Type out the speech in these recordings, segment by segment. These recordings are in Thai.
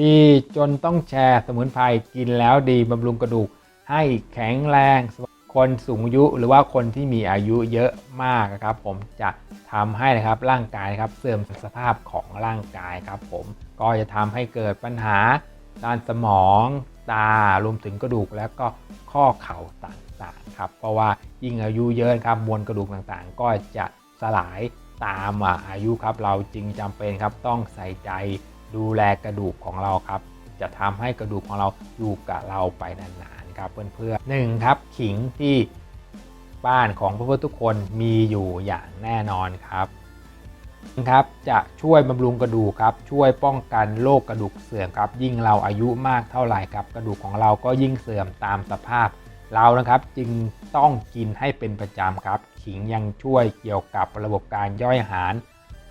ดีจนต้องแชร์สมุนไพรกินแล้วดีบำรุงกระดูก ให้แข็งแรงคนสูงอายุหรือว่าคนที่มีอายุเยอะมากนะครับ ผมจะทำให้นะครับร่างกายนะครับเสื่อมสภาพของร่างกายครับ ผมก็จะทำให้เกิดปัญหาด้านสมองตารวมถึงกระดูกแล้วก็ข้อเข่าต่างๆครับ เพราะว่ายิ่งอายุเยอะครับมวลกระดูกต่างๆ ก็จะสลายตามอายุครับ เราจึงจำเป็นครับต้องใส่ใจ ดูแลกระดูกของเราครับ จะทำให้กระดูกของเราอยู่กับเราไปนานๆครับเพื่อนๆหนึ่งครับขิงที่บ้านของเพื่อนๆทุกคนมีอยู่อย่างแน่นอนครับครับจะช่วยบำรุงกระดูกครับ ช่วยป้องกันโรคกระดูกเสื่อมครับ ยิ่งเราอายุมากเท่าไหร่ครับ กระดูกของเราก็ยิ่งเสื่อมตามสภาพ เรานะครับจึงต้องกินให้เป็นประจำครับ ขิงยังช่วยเกี่ยวกับระบบการย่อยอาหาร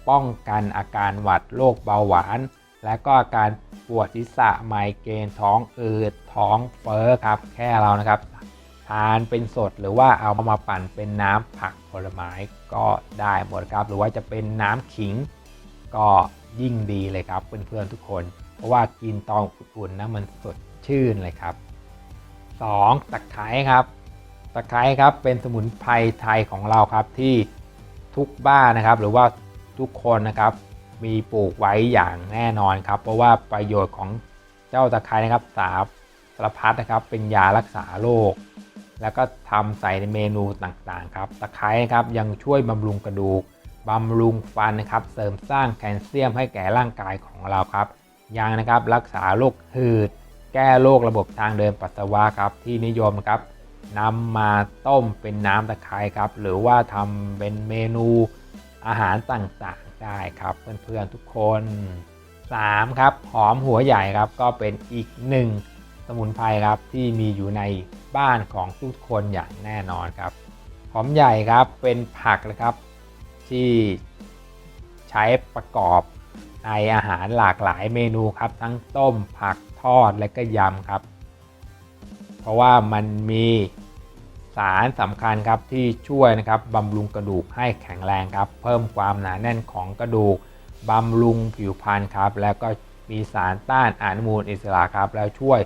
ป้องกันอาการหวัดโรคเบาหวาน และก็อาการปวดศีรษะไมเกรนท้องอืดท้องเฟ้อครับ แค่เรานะครับ ทานเป็นสดหรือว่าเอามาปั่นเป็นน้ำผักผลไม้ก็ได้หมดครับ หรือว่าจะเป็นน้ำขิงก็ยิ่งดีเลยครับเพื่อนๆทุกคน เพราะว่ากินตอนอุ่นๆนะมันสดชื่นเลยครับ 2. ตะไคร้ครับ ตะไคร้ครับเป็นสมุนไพรไทยของเราครับที่ทุกบ้านนะครับ หรือว่าทุกคนนะครับ มีปลูกไว้อย่างแน่นอนครับ เพราะว่าประโยชน์ของเจ้าตะไคร้นะครับสาสารพัดนะครับเป็นยารักษาโรคแล้วก็ทำใส่ในเมนูต่างๆครับตะไคร้ครับยังช่วยบำรุงกระดูกบำรุงฟันนะครับ เสริมสร้างแคลเซียมให้แก่ร่างกายของเราครับยังนะครับรักษาโรคหืด แก้โรคระบบทางเดินปัสสาวะครับที่นิยมครับนำมาต้มเป็นน้ำตะไคร้ครับ หรือว่าทำเป็นเมนู อาหารต่างๆได้ครับเพื่อนๆทุกคน 3. ครับหอมหัวใหญ่ครับก็เป็นอีกหนึ่งสมุนไพรครับที่มีอยู่ในบ้านของทุกคนอย่างแน่นอนครับ หอมใหญ่ครับเป็นผักนะครับที่ใช้ประกอบในอาหารหลากหลายเมนูครับทั้งต้มผักทอดและก็ยำครับ เพราะว่ามันมี สารสำคัญครับที่ช่วยนะครับบำรุงกระดูกให้แข็งแรงครับ เพิ่มความหนาแน่นของกระดูกบำรุงผิวพรรณครับ แล้วก็มีสารต้านอนุมูลอิสระครับ แล้วช่วย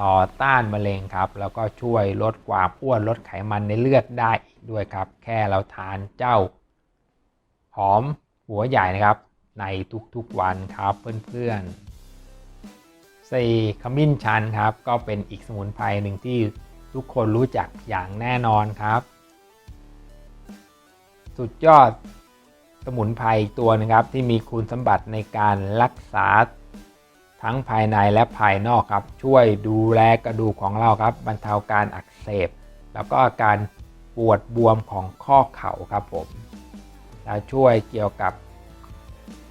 ต่อต้านมะเร็งครับ แล้วก็ช่วยลดความอ้วนลดไขมันในเลือดได้อีกด้วยครับ แค่เราทานเจ้า หอมหัวใหญ่นะครับ ในทุกๆวันครับเพื่อนๆ 4. ขมิ้นชันครับ ก็เป็นอีกสมุนไพรหนึ่งที่ ทุกคนรู้จักอย่างแน่นอนครับ สุดยอดสมุนไพรตัวนึงครับ ที่มีคุณสมบัติในการรักษาทั้งภายในและภายนอกครับ ช่วยดูแลกระดูกของเราครับบรรเทาการอักเสบ แล้วก็อาการปวดบวมของข้อเข่าครับผมและช่วยเกี่ยวกับ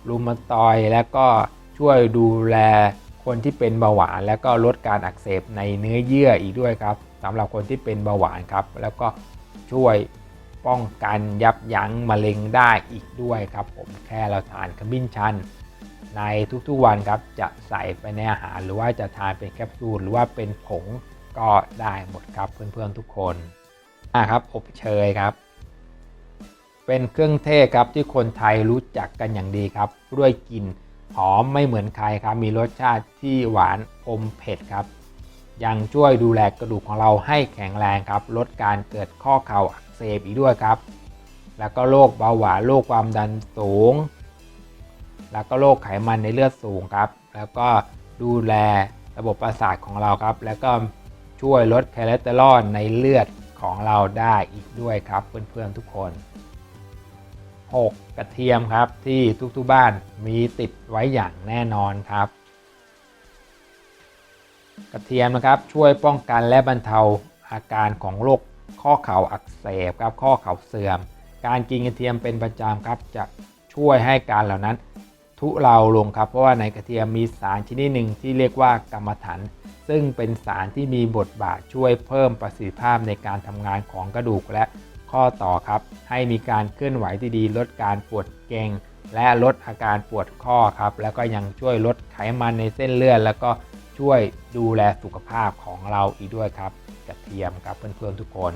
รูมาตอยและก็ช่วยดูแล คนที่เป็นเบาหวานแล้วก็ลดการอักเสบในเนื้อเยื่ออีกด้วยครับสำหรับคนที่เป็นเบาหวานครับ แล้วก็ช่วยป้องกันยับยั้งมะเร็งได้อีกด้วยครับ ผมแค่เราทานขมิ้นชัน ในทุกๆวันครับจะใส่ไปในอาหารหรือว่าจะทานเป็นแคปซูลหรือว่าเป็นผงก็ได้หมดครับเพื่อนๆทุกคนอะครับอบเชยครับ เป็นเครื่องเทศครับที่คนไทยรู้จักกันอย่างดีครับด้วยกลิ่น หอมไม่เหมือนใครครับ มีรสชาติที่หวานอมเผ็ดครับ ยังช่วยดูแลกระดูกของเราให้แข็งแรงครับ ลดการเกิดข้อเข่าอักเสบอีกด้วยครับ แล้วก็โรคเบาหวานโรคความดันสูง แล้วก็โรคไขมันในเลือดสูงครับ แล้วก็ดูแลระบบประสาทของเราครับ แล้วก็ช่วยลดคอเลสเตอรอลในเลือดของเราได้อีกด้วยครับเพื่อนๆทุกคน 6. กระเทียมครับที่ทุกๆบ้านมีติดไว้อย่างแน่นอนครับ กระเทียมนะครับช่วยป้องกันและบรรเทาอาการของโรคข้อเข่าอักเสบครับข้อเข่าเสื่อม การกินกระเทียมเป็นประจำครับจะช่วยให้การเหล่านั้น ทุเลาลงครับ เพราะว่าในกระเทียมมีสารชนิดหนึ่งที่เรียกว่ากรรมฐานซึ่งเป็นสารที่มีบทบาทช่วยเพิ่มประสิทธิภาพในการทำงานของกระดูกและ ข้อต่อครับ ให้มีการเคลื่อนไหวที่ดีลดการปวดเกร็งและลดอาการปวดข้อครับ แล้วก็ยังช่วยลดไขมันในเส้นเลือด แล้วก็ช่วยดูแลสุขภาพของเราอีกด้วยครับกระเทียมครับเพื่อนๆทุกคน